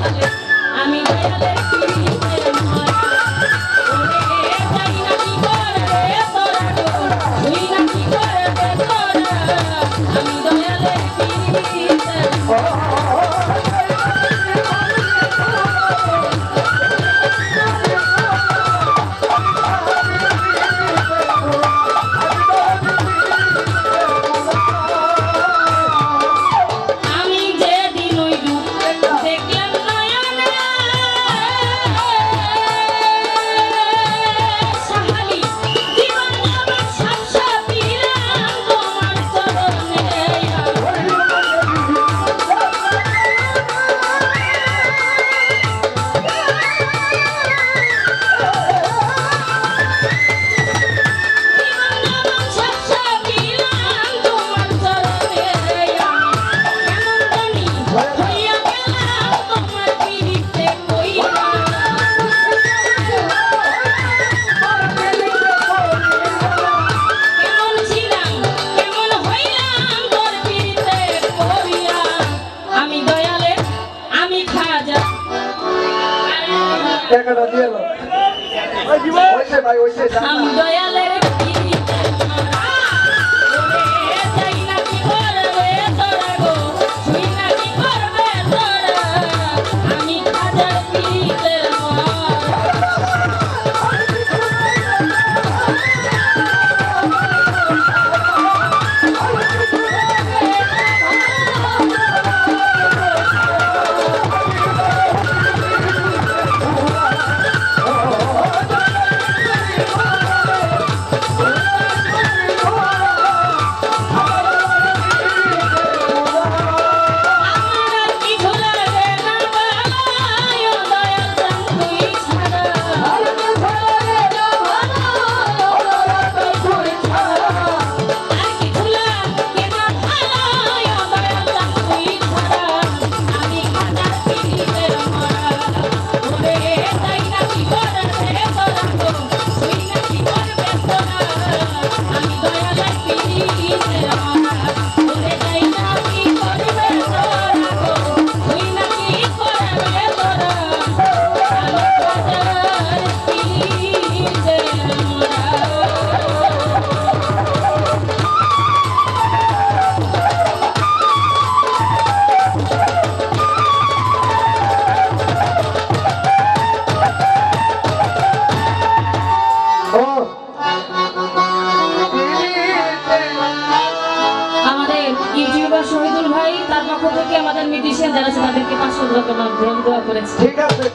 上学 টাকাটা দিয়ে এলো ওইসে ভাই ওইসে দয়ালের আমি করেছি। ঠিক আছে।